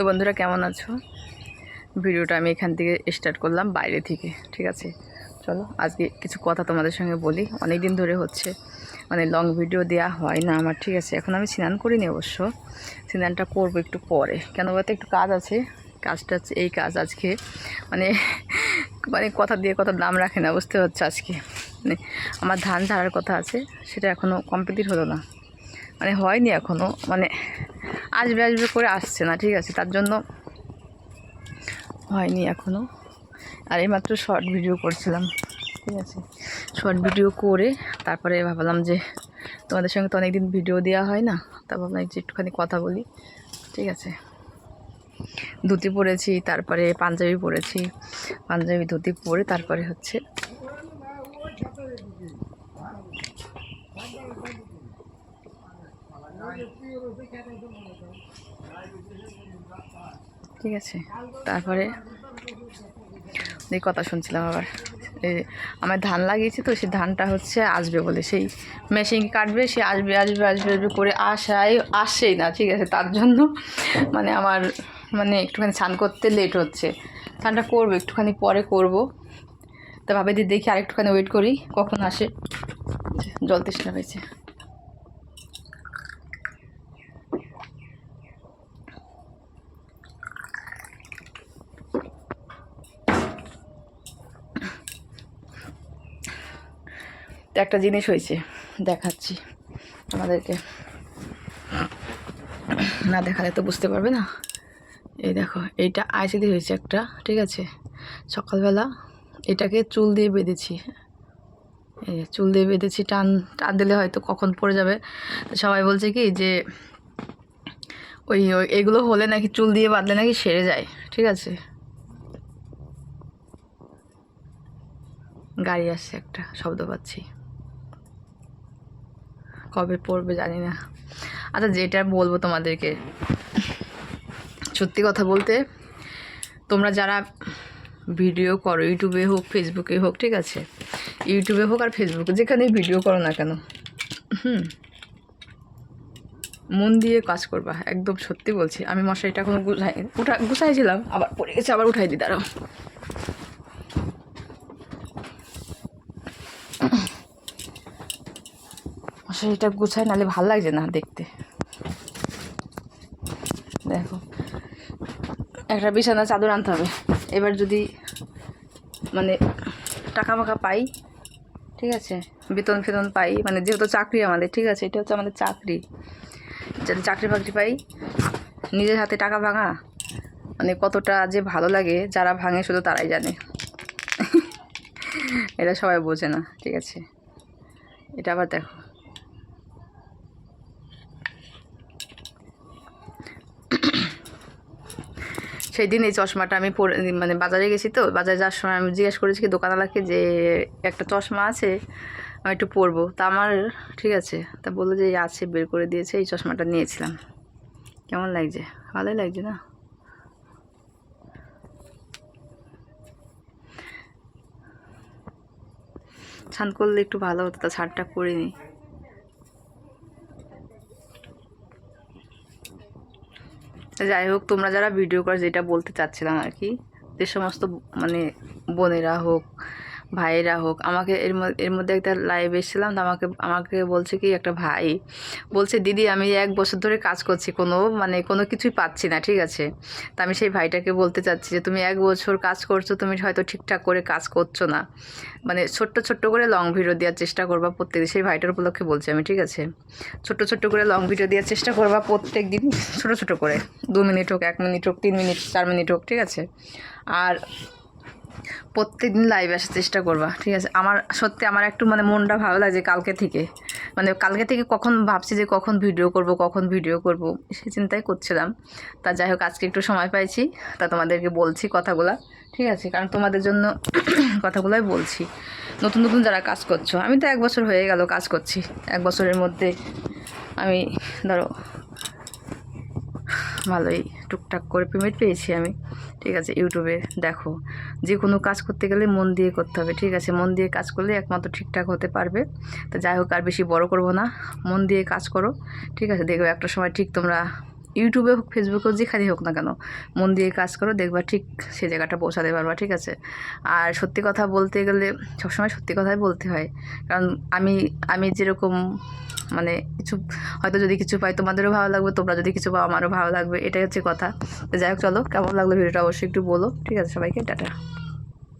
তো বন্ধুরা কেমন আছো? ভিডিওটা আমি এখান থেকে স্টার্ট করলাম, বাইরে থেকে, ঠিক আছে? চলো, আজকে কিছু কথা তোমাদের সঙ্গে বলি। অনেক দিন ধরে হচ্ছে মানে লং ভিডিও দেওয়া হয় না আমার, ঠিক আছে? এখন আমি স্নান করিনি অবশ্য। স্নানটা করব একটু পরে। কেন বলতে, একটু কাজ আছে। কাজটা এই কাজ আজকে মানে মানে কথা দিয়ে কথা দাম রাখে না, বুঝতে হচ্ছে আজকে? মানে আমার ধান ঝাড়ার কথা আছে, সেটা এখনও কমপ্লিট হলো না। মানে হয়নি এখনও মানে আসবে আসবে করে আসছে না, ঠিক আছে? তার জন্য হয়নি এখনও আর এইমাত্র শর্ট ভিডিও করছিলাম, ঠিক আছে? শর্ট ভিডিও করে তারপরে ভাবলাম যে তোমাদের সঙ্গে তো অনেকদিন ভিডিও দেওয়া হয় না, তা ভাবলাম যে একটুখানি কথা বলি, ঠিক আছে? ধুতি পরেছি, তারপরে পাঞ্জাবি পরেছি, পাঞ্জাবি ধুতি পরে তারপরে হচ্ছে ঠিক আছে। তারপরে এই কথা শুনছিলাম আবার। আমার ধান লাগিয়েছি তো, সে ধানটা হচ্ছে আসবে বলে। সেই মেশিন কাটবে, সে আসবে আসবে আসবে আসবে করে আসায়, আসেই না, ঠিক আছে। তার জন্য মানে আমার মানে একটুখানি স্নান করতে লেট হচ্ছে। স্নানটা করব, একটুখানি পরে করব। তা ভাবে দিয়ে দেখি আরেকটুখানি ওয়েট করি, কখন আসে। জল তেষ্টা পেয়েছে তো একটা জিনিস হয়েছে, দেখাচ্ছি আমাদেরকে না দেখালে তো বুঝতে পারবে না। এই দেখো, এইটা আইসিডি হয়েছে একটা, ঠিক আছে? সকালবেলা এটাকে চুল দিয়ে বেঁধেছি। এই চুল দিয়ে বেঁধেছি, টান টান দিলে হয়তো কখন পড়ে যাবে। সবাই বলছে কি যে, ওই ওই এগুলো হলে নাকি চুল দিয়ে বাঁধলে নাকি সেরে যায়, ঠিক আছে? গাড়ি আসছে একটা, শব্দ পাচ্ছি। কবে পড়বে জানি না। আচ্ছা যেটা বলব তোমাদেরকে, সত্যি কথা বলতে, তোমরা যারা ভিডিও করো, ইউটিউবে হোক, ফেসবুকে হোক, ঠিক আছে? ইউটিউবে হোক আর ফেসবুকে যেখানেই ভিডিও করো না কেন, হুম? মন দিয়ে কাজ করবা, একদম সত্যি বলছি। আমি মশারিটা এখনও গুছাই উঠা গুছাইছিলাম, আবার পড়ে গেছে, আবার উঠাই দিই দাঁড়াও। মশারিটা গুছাই নালে ভালো লাগছে না দেখতে। দেখো। একটা বিছানা চাদর আনতে হবে। এবার যদি মানে টাকা মাকা পাই, ঠিক আছে? বেতন ফেতন পাই মানে যেহেতু চাকরি আমাদের, ঠিক আছে? এটা হচ্ছে আমাদের চাকরি। যদি চাকরি বাকরি পাই, নিজের হাতে টাকা ভাঙা মানে কতটা যে ভালো লাগে, যারা ভাঙে শুধু তারাই জানে। এটা সবাই বোঝে না, ঠিক আছে? এটা আবার দেখো। সেই দিন এই চশমাটা আমি মানে বাজারে গেছি তো, বাজারে যাওয়ার সময় আমি জিজ্ঞেস করেছি কি দোকানওয়ালাকে যে একটা চশমা আছে, আমি একটু পরবো। তা আমার, ঠিক আছে। তা বলল যে আছে, বের করে দিয়েছে, এই চশমাটা নিয়েছিলাম। কেমন লাগছে? ভালোই লাগছে না? স্নান করলে একটু ভালো হতো, তা ছাড়টা করিনি যাই হোক, তোমরা যারা ভিডিও কল যেটা বলতে চাচ্ছিলাম আর কি, যে সমস্ত মানে বোনেরা হোক ভাইয়েরা হোক, আমাকে এর এর মধ্যে একটা লাইভ এসেছিলাম, তো আমাকে আমাকে বলছে কি একটা ভাই, বলছে, দিদি, আমি এক বছর ধরে কাজ করছি, কোনো মানে কোনো কিছুই পাচ্ছি না, ঠিক আছে? তা আমি সেই ভাইটাকে বলতে চাচ্ছি যে, তুমি এক বছর কাজ করছ, তুমি হয়তো ঠিকঠাক করে কাজ করছ না। মানে ছোট্ট ছোট্ট করে লং ভিডিও দেওয়ার চেষ্টা করবা প্রত্যেক, সেই ভাইটার উপলক্ষে বলছি আমি, ঠিক আছে? ছোট্ট ছোট্ট করে লং ভিডিও দেওয়ার চেষ্টা করবা প্রত্যেক দিন, ছোটো ছোটো করে, দু মিনিট হোক, এক মিনিট হোক, তিন মিনিট চার মিনিট হোক, ঠিক আছে? আর প্রত্যেক দিন লাইভে আসার চেষ্টা করবা, ঠিক আছে? আমার, সত্যি আমার একটু মানে মনটা ভালো লাগে কালকে থেকে। মানে কালকে থেকে কখন ভাবছি যে কখন ভিডিও করব, কখন ভিডিও করব, সে চিন্তাই করছিলাম। তা যাই হোক, আজকে একটু সময় পাইছি। তা তোমাদেরকে বলছি কথাগুলা, ঠিক আছে? কারণ তোমাদের জন্য কথাগুলোই বলছি। নতুন নতুন যারা কাজ করছ, আমি তো এক বছর হয়ে গেল কাজ করছি। এক বছরের মধ্যে আমি ধরো, ভালোই টুকটাক করে পেমেন্ট পেয়েছি আমি। ঠিক আছে, ইউটিউবে দেখো। যে কোনো কাজ করতে গেলে মন দিয়ে করতে হবে, ঠিক আছে? মন দিয়ে কাজ করলে একমাত্র ঠিকঠাক হতে পারবে। তো যাই হোক, আর বেশি বড় করব না। মন দিয়ে কাজ করো, ঠিক আছে? দেখবে একটা সময় ঠিক তোমরা ইউটিউবে হোক ফেসবুকে হোক, যেখানেই হোক না কেন, মন দিয়ে কাজ করো, দেখবা ঠিক সেই জায়গাটা পৌঁছাতে পারবা, ঠিক আছে? আর সত্যি কথা বলতে গেলে সবসময় সত্যি কথাই বলতে হয়। কারণ আমি আমি যেরকম মানে কিছু, হয়তো যদি কিছু পাই তোমাদেরও ভালো লাগবে, তোমরা যদি কিছু পাও আমারও ভালো লাগবে, এটাই হচ্ছে কথা। যাই হোক, চলো, কেমন লাগল ভিডিওটা অবশ্যই একটু বলো। ঠিক আছে, সবাইকে, টাটা।